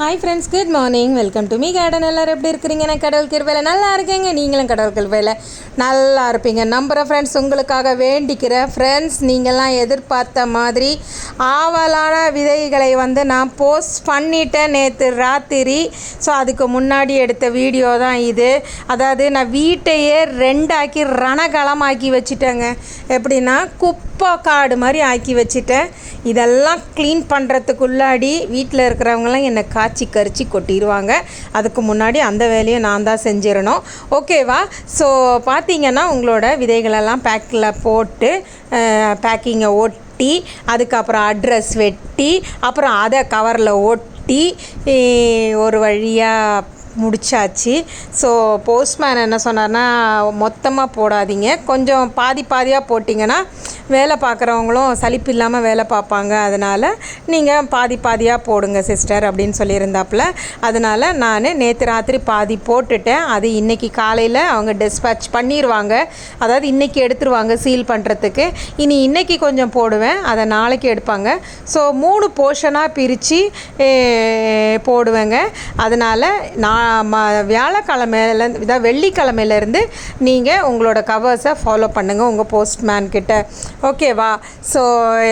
Hi friends good morning welcome to me garden எல்லோரும் எப்படி இருக்கிறீங்க? நான் கடவுள் கிருவையில் நல்லா இருக்கேங்க. நீங்களும் கடவுள் கிருவையில் நல்லா இருப்பீங்க. நம்புகிற ஃப்ரெண்ட்ஸ் உங்களுக்காக வேண்டிக்கிற ஃப்ரெண்ட்ஸ் நீங்கள்லாம் எதிர்பார்த்த மாதிரி ஆவலான விதைகளை வந்து நான் போஸ்ட் பண்ணிட்டேன் நேற்று ராத்திரி. ஸோ அதுக்கு முன்னாடி எடுத்த வீடியோ தான் இது. அதாவது நான் வீட்டையே ரெண்டாக்கி ரணகலமாக்கி வச்சுட்டேங்க. எப்படின்னா குப்பா காடு மாதிரி ஆக்கி வச்சுட்டேன். இதெல்லாம் க்ளீன் பண்ணுறதுக்குள்ளாடி வீட்டில் இருக்கிறவங்களாம் என்னை கா காய்ச்சி கரிச்சி கொட்டிடுவாங்க அதுக்கு முன்னாடி அந்த வேலையும் நான் தான் செஞ்சிடணும். ஓகேவா ஸோ பார்த்தீங்கன்னா உங்களோட விதைகளெல்லாம் பேக்கில் போட்டு பேக்கிங்கை ஒட்டி அதுக்கப்புறம் அட்ரஸ் வெட்டி அப்புறம் அதை கவரில் ஒட்டி ஒரு வழியாக முடிச்சாச்சு. ஸோ போஸ்ட்மேன் என்ன சொன்னார்னா மொத்தமாக போடாதீங்க. கொஞ்சம் பாதி பாதியாக போட்டிங்கன்னா வேலை பார்க்குறவங்களும் சலிப்பு இல்லாமல் வேலை பார்ப்பாங்க. அதனால் நீங்கள் பாதி பாதியாக போடுங்க சிஸ்டர் அப்படின்னு சொல்லியிருந்தாப்புல. அதனால் நான் நேற்று ராத்திரி பாதி போட்டுட்டேன். அது இன்றைக்கி காலையில் அவங்க டிஸ்பேச் பண்ணிடுவாங்க அதாவது இன்றைக்கி எடுத்துருவாங்க சீல் பண்ணுறதுக்கு இனி இன்றைக்கி கொஞ்சம் போடுவேன். அதை நாளைக்கு எடுப்பாங்க. ஸோ மூணு போர்ஷனாக பிரித்து போடுவேங்க. அதனால் நான் ம வியாழக்கிழமையிலேருந்து இதாக வெள்ளிக்கிழமையிலேருந்து நீங்கள் உங்களோட கவர்ஸை ஃபாலோ பண்ணுங்கள் உங்கள் போஸ்ட்மேன் கிட்ட. ஓகேவா ஸோ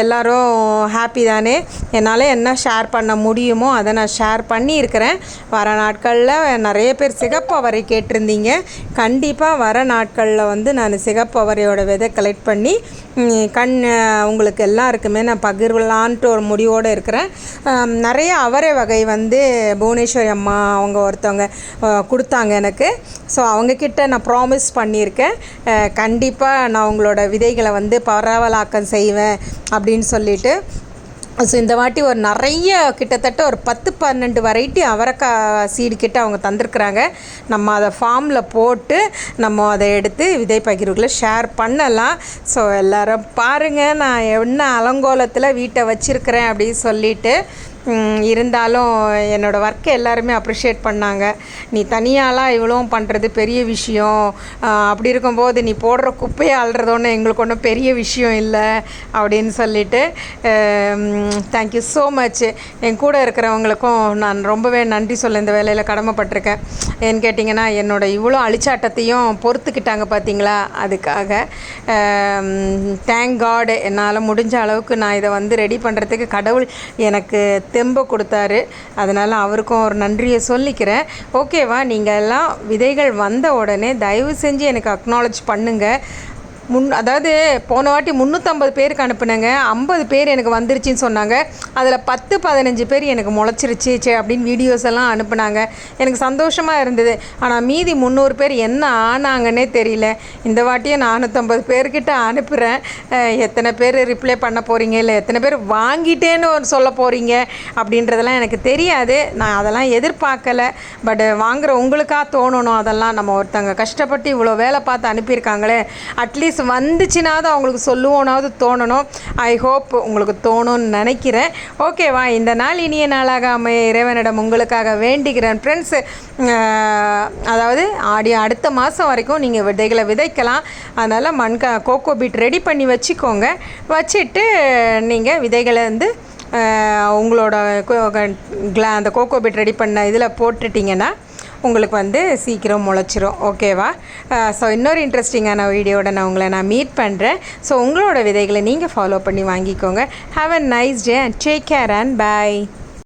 எல்லோரும் ஹாப்பி தானே? என்னால் என்ன ஷேர் பண்ண முடியுமோ அதை நான் ஷேர் பண்ணியிருக்கிறேன். வர நாட்களில் நிறைய பேர் சிகப்பவரை கேட்டிருந்தீங்க. கண்டிப்பாக வர நாட்களில் வந்து நான் சிகப்பவரையோட விதை கலெக்ட் பண்ணி கண் உங்களுக்கு எல்லாருக்குமே நான் பகிர்வலான்ட்டு ஒரு முடிவோடு இருக்கிறேன். நிறைய அவரை வகை வந்து புவனேஸ்வரி அம்மா அவங்க ஒருத்தவங்க கொடுத்தாங்க எனக்கு. ஸோ அவங்கக்கிட்ட நான் ப்ராமிஸ் பண்ணியிருக்கேன். கண்டிப்பாக நான் உங்களோட விதைகளை வந்து பரவலாக்கம் செய்வேன் அப்படின்னு சொல்லிட்டு. ஸோ இந்த வாட்டி ஒரு நிறைய கிட்டத்தட்ட ஒரு பத்து பன்னெண்டு வெரைட்டி அவரைக்காய் சீடு கிட்ட அவங்க தந்திருக்குறாங்க. நம்ம அதை ஃபார்மில் போட்டு நம்ம அதை எடுத்து விதை பகிர்வுகளை ஷேர் பண்ணலாம். ஸோ எல்லோரும் பாருங்கள் நான் என்ன அலங்கோலத்தில் வீட்டை வச்சுருக்கிறேன் அப்படின்னு சொல்லிட்டு. இருந்தாலும் என்னோடய ஒர்க்கை எல்லாருமே அப்ரிஷியேட் பண்ணாங்க. நீ தனியாலாம் இவ்வளோ பண்ணுறது பெரிய விஷயம். அப்படி இருக்கும்போது நீ போடுற குப்பையை அள்ளுறது ஒன்று எங்களுக்கு ஒன்றும் பெரிய விஷயம் இல்லை அப்படின்னு சொல்லிட்டு தேங்க்யூ ஸோ மச் என் கூட இருக்கிறவங்களுக்கும் நான் ரொம்பவே நன்றி சொல்ல இந்த வேலையில் கடமைப்பட்டிருக்கேன். ஏன்னு கேட்டிங்கன்னா என்னோடய இவ்வளோ அழிச்சாட்டத்தையும் பொறுத்துக்கிட்டாங்க பார்த்தீங்களா அதுக்காக தேங்க் காடு என்னால் முடிஞ்ச அளவுக்கு நான் இதை வந்து ரெடி பண்ணுறதுக்கு கடவுள் எனக்கு தெம்பை கொடுத்தாரு. அதனால் அவருக்கும் ஒரு நன்றியை சொல்லிக்கிறேன். ஓகேவா நீங்கள் எல்லாம் விதைகள் வந்த உடனே தயவு செஞ்சு எனக்கு அக்னாலஜ் பண்ணுங்கள் முன் அதாவது போன வாட்டி முந்நூற்றம்பது பேருக்கு அனுப்புனேங்க. ஐம்பது பேர் எனக்கு வந்துருச்சுன்னு சொன்னாங்க. அதில் பத்து பதினஞ்சு பேர் எனக்கு முளைச்சிருச்சு சே அப்படின்னு வீடியோஸ் எல்லாம் அனுப்புனாங்க. எனக்கு சந்தோஷமாக இருந்தது. ஆனால் மீதி முந்நூறு பேர் என்ன ஆனாங்கன்னே தெரியல. இந்த வாட்டியே நானூற்றம்பது பேர்கிட்ட அனுப்புகிறேன் எத்தனை பேர் ரிப்ளை பண்ண போகிறீங்க இல்லை எத்தனை பேர் வாங்கிட்டேன்னு சொல்ல போகிறீங்க அப்படின்றதெல்லாம் எனக்கு தெரியாது. நான் அதெல்லாம் எதிர்பார்க்கலை. பட் வாங்குகிற உங்களுக்காக தோணணும். அதெல்லாம் நம்ம ஒருத்தங்க கஷ்டப்பட்டு இவ்வளோ வேலை பார்த்து அனுப்பியிருக்காங்களே. அட்லீஸ்ட் அட்லீஸ்ட் வந்துச்சுனாவது அவங்களுக்கு சொல்லுவோனாவது தோணணும். ஐ ஹோப் உங்களுக்கு தோணும்னு நினைக்கிறேன். ஓகேவா இந்த நாள் இனிய நாளாக அமைய இறைவனிடம் உங்களுக்காக வேண்டிக்கிறேன் ஃப்ரெண்ட்ஸு அதாவது ஆடி அடுத்த மாதம் வரைக்கும் நீங்கள் விதைகளை விதைக்கலாம். அதனால் மண்க கோகோ பீட் ரெடி பண்ணி வச்சுக்கோங்க. வச்சுட்டு நீங்கள் விதைகளை வந்து உங்களோட கிளா அந்த கோகோ பீட் ரெடி பண்ண இதில் போட்டுட்டிங்கன்னா உங்களுக்கு வந்து சீக்கிரம் முளைச்சிரும். ஓகேவா ஸோ இன்னொரு இன்ட்ரெஸ்டிங்கான வீடியோட நான் உங்களை நான் மீட் பண்ணுறேன் ஸோ உங்களோட விதைகளை நீங்கள் ஃபாலோ பண்ணி வாங்கிக்கோங்க. Have a nice day and take care and bye